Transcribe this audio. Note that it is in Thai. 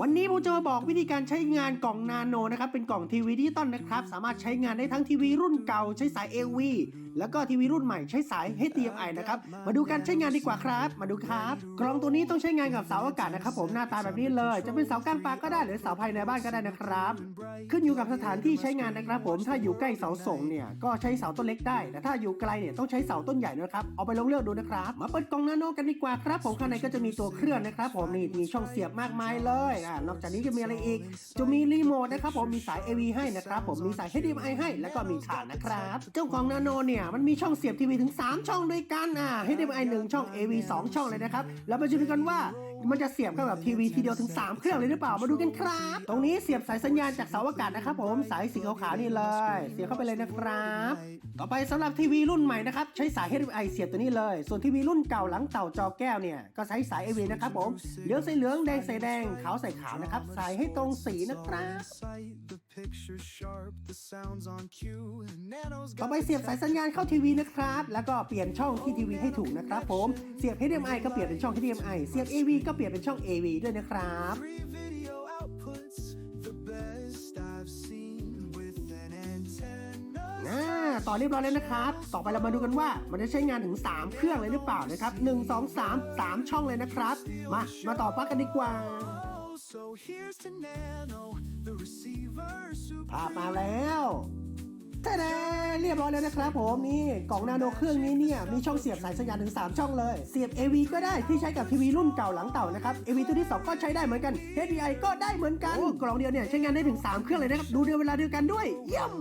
วันนี้ผมจะมาบอกวิธีการใช้งานกล่องนาโนนะครับ เป็นกล่องทีวีดิจิตอลนะครับ สามารถใช้งานได้ทั้งทีวีรุ่นเก่าใช้สาย AV แล้วก็ทีวีรุ่นใหม่ใช้สาย HDMI นะครับ มาดูการใช้งานดีกว่าครับ มาดูครับ กล่องตัวนี้ต้องใช้งานกับเสาอากาศนะครับผมหน้าตาแบบนี้เลย จะเป็นเสากลางปากก็ได้หรือเสาภายในบ้านก็ได้นะครับ ขึ้นอยู่กับสถานที่ใช้งานนะครับผมถ้าอยู่ใกล้เสาส่งเนี่ยก็ใช้เสาต้นเล็กได้แต่ถ้าอยู่ไกลเนี่ยต้องใช้เสาต้นใหญ่นะครับเอาไปลองเลือกดูนะครับมาเปิดกล่องนาโนกันดีกว่าครับผมข้างในก็จะมีตัวเครื่องนะครับผมนี่มีช่องเสียบมากมายเลยอ่านอกจากนี้จะมีอะไรอีก จะมีรีโมทนะครับผมมีสาย AV ให้นะครับผมมีสาย HDMI ให้ แล้วก็มีฐานนะครับ เจ้าของนาโนเนี่ยมันมีช่องเสียบทีวีถึง 3 ช่องด้วยกันอ่า HDMI 1 ช่อง AV 2 ช่องเลยนะครับ แล้วมาดูกันว่ามันจะเสียบเข้ากับทีวีทีเดียวถึง 3 เครื่องเลยหรือเปล่า มาดูกันครับ ตรงนี้เสียบสายสัญญาณจากเสาอากาศนะครับผมสายสีขาวๆนี่เลย เสียบเข้าไปเลยนะครับ ต่อไปสำหรับทีวีรุ่นใหม่นะครับใช้สาย HDMI เสียบตัวนี้เลย ส่วนทีวีรุ่นเก่าหลังเต่าจอแก้วเนี่ยก็ใช้สาย AV นะครับผมเหลืองใส่เหลืองแดงใส่แดงขาวใส่ขาวนะครับใส่ให้ตรงสีนะครับ The picture sharp, the sounds on cue. Nano's ต่อ got ไปเสียบสายสัญญาณเข้าทีวีนะครับ แล้วก็เปลี่ยนช่องที่ทีวีให้ถูกนะครับผม เสียบ HDMI ก็เปลี่ยนเป็นช่อง HDMI เสียบ AV ก็เปลี่ยนเป็นช่อง AV ด้วยนะครับ three video outputs, the best I've seen with an antenna. อ่าต่อเรียบร้อยแล้วนะครับ ต่อไปเรามาดูกันว่ามันจะใช้งานถึง 3 เครื่องเลยหรือเปล่านะครับ 1 2 3 3 ช่องเลยนะครับ มา มาต่อปลั๊กกันดีกว่า Oh, so here's to Nano, the receiver ภาพ super. มาแล้วแท้ๆ เรียบร้อยแล้วนะครับผมนี่กล่องนาโนเครื่องนี้เนี่ยมีช่องเสียบสายสัญญาณถึง 3 ช่องเลย เสียบ AV ก็ได้ที่ใช้กับทีวีรุ่นเก่าหลังเต่านะครับ AV ตัวที่ 2 ก็ใช้ได้เหมือนกัน HDI ก็ได้เหมือนกัน กล่องเดียวเนี่ยใช้งานได้ถึง 3 เครื่องเลยนะครับ ดูในเวลาเดียวกันด้วย เยี่ยม